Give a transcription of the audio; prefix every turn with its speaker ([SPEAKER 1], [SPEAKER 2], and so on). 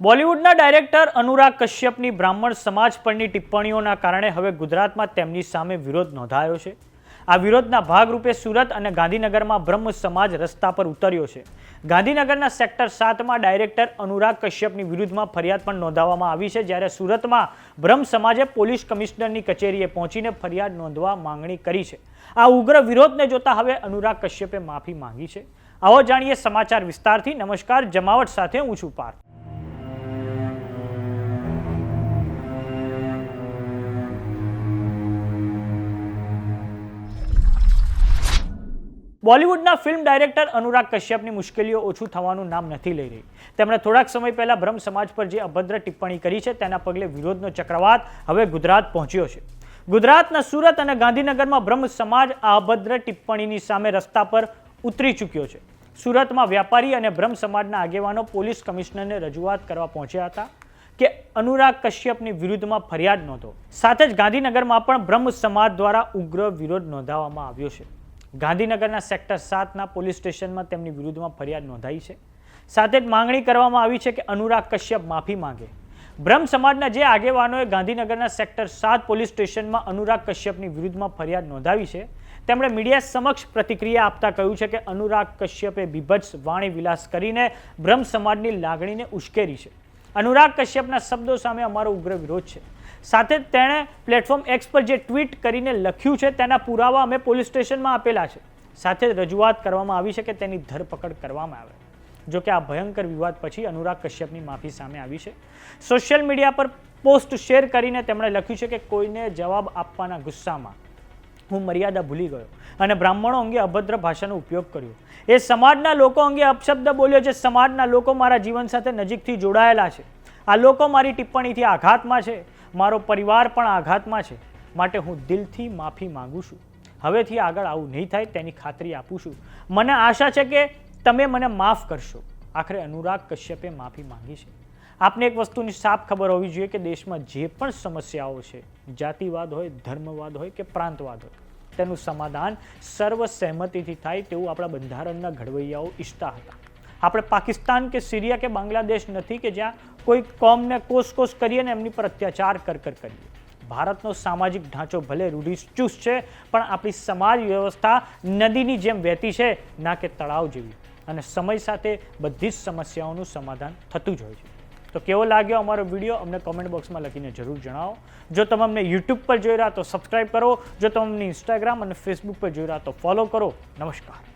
[SPEAKER 1] બોલિવૂડના ડાયરેક્ટર અનુરાગ કશ્યપની બ્રાહ્મણ સમાજ પરની ટિપ્પણીઓના કારણે હવે ગુજરાતમાં તેમની સામે વિરોધ નોંધાયો છે. આ વિરોધના ભાગરૂપે સુરત અને ગાંધીનગરમાં બ્રહ્મ સમાજ રસ્તા પર ઉતર્યો છે. ગાંધીનગરના સેક્ટર સાતમાં ડાયરેક્ટર અનુરાગ કશ્યપની વિરુદ્ધમાં ફરિયાદ પણ નોંધાવવામાં આવી છે. જ્યારે સુરતમાં બ્રહ્મ સમાજે પોલીસ કમિશનરની કચેરીએ પહોંચીને ફરિયાદ નોંધવા માંગણી કરી છે. આ ઉગ્ર વિરોધને જોતા હવે અનુરાગ કશ્યપે માફી માંગી છે. આવો જાણીએ સમાચાર વિસ્તારથી. નમસ્કાર. જમાવટ સાથે હું છું પાર્થ. બોલિવૂડના ફિલ્મ ડાયરેક્ટર અનુરાગ કશ્યપની મુશ્કેલીઓ ઓછું થવાનું નામ નથી લઈ રહી. તેમણે થોડાક સમય પહેલા બ્રહ્મ સમાજ પર જે અભદ્ર ટિપ્પણી કરી છે, તેના પગલે વિરોધનો ચક્રવાત હવે ગુજરાત પહોંચ્યો છે. ગુજરાતના સુરત અને ગાંધીનગરમાં બ્રહ્મ સમાજ આ અભદ્ર ટિપ્પણીની સામે રસ્તા પર ઉતરી ચૂક્યો છે. સુરતમાં વ્યાપારી અને બ્રહ્મ સમાજના આગેવાનો પોલીસ કમિશનરને રજૂઆત કરવા પહોંચ્યા હતા કે અનુરાગ કશ્યપની વિરુદ્ધમાં ફરિયાદ નોંધો. સાથે જ ગાંધીનગરમાં પણ બ્રહ્મ સમાજ દ્વારા ઉગ્ર વિરોધ નોંધાવવામાં આવ્યો છે. ગાંધીનગરના સેક્ટર સાતના પોલીસ સ્ટેશનમાં તેમની વિરુદ્ધમાં ફરિયાદ નોંધાઈ છે. સાથે જ માંગણી કરવામાં આવી છે કે અનુરાગ કશ્યપ માફી માંગે. બ્રહ્મ સમાજના જે આગેવાનોએ ગાંધીનગરના સેક્ટર સાત પોલીસ સ્ટેશનમાં અનુરાગ કશ્યપની વિરુદ્ધમાં ફરિયાદ નોંધાવી છે, તેમણે મીડિયા સમક્ષ પ્રતિક્રિયા આપતા કહ્યું છે કે અનુરાગ કશ્યપે બીભત્સ વાણી વિલાસ કરીને બ્રહ્મ સમાજની લાગણીને ઉશ્કેરી છે. અનુરાગ કશ્યપના શબ્દો સામે અમારો ઉગ્ર વિરોધ છે. સાથે તેણે પ્લેટફોર્મ એક્સ પર જે ટ્વીટ કરીને લખ્યું છે, તેના પુરાવા અમે પોલીસ સ્ટેશનમાં આપેલા છે. સાથે રજૂઆત કરવામાં આવી છે કે તેની ધરપકડ કરવામાં આવે. જો કે આ ભયંકર વિવાદ પછી અનુરાગ કશ્યપની માફી સામે આવી છે. સોશિયલ મીડિયા પર પોસ્ટ શેર કરીને તેમણે લખ્યું છે કે કોઈને જવાબ આપવાના ગુસ્સામાં હું મર્યાદા ભૂલી ગયો અને બ્રાહ્મણો અંગે અભદ્ર ભાષાનો ઉપયોગ કર્યો. એ સમાજના લોકો અંગે અપશબ્દ બોલ્યો છે સમાજના લોકો મારા જીવન સાથે નજીકથી જોડાયેલા છે. આ લોકો મારી ટિપ્પણીથી આઘાતમાં છે. મારો પરિવાર પણ આઘાતમાં છે. માટે હું દિલથી માફી માંગુ છું. હવેથી આગળ આવું નહીં થાય તેની ખાતરી આપું છું. મને આશા છે કે તમે મને માફ કરશો. આખરે અનુરાગ કશ્યપે માફી માંગી છે. આપને એક વસ્તુની સાફ ખબર હોવી જોઈએ કે દેશમાં જે પણ સમસ્યાઓ છે, જાતિવાદ હોય, ધર્મવાદ હોય કે પ્રાંતવાદ હોય, તેનું સમાધાન સર્વસહેમતિથી થાય તેવું આપણા બંધારણના ઘડવૈયાઓ ઈચ્છતા હતા. આપણે પાકિસ્તાન કે સિરિયા કે બાંગ્લાદેશ નથી કે જ્યાં કોઈ કોમને કોસ કરીએ ને એમની પર અત્યાચાર કર કર કરીએ. ભારતનો સામાજિક ઢાંચો ભલે રૂઢિચુસ્ત છે, પણ આપણી સમાજ વ્યવસ્થા નદીની જેમ વહેતી છે, ના કે તળાવ જેવી. અને સમય સાથે બધી જ સમસ્યાઓનું સમાધાન થતું જ હોય છે. તો કેવો લાગ્યો અમારો વીડિયો? અમને કોમેન્ટ બોક્સમાં લખીને જરૂર જણાવો. જો તમે અમને યુટ્યુબ પર જોઈ રહ્યા તો સબસ્ક્રાઈબ કરો. જો તમે અમને ઇન્સ્ટાગ્રામ અને ફેસબુક પર જોઈ રહ્યા તો ફોલો કરો. નમસ્કાર.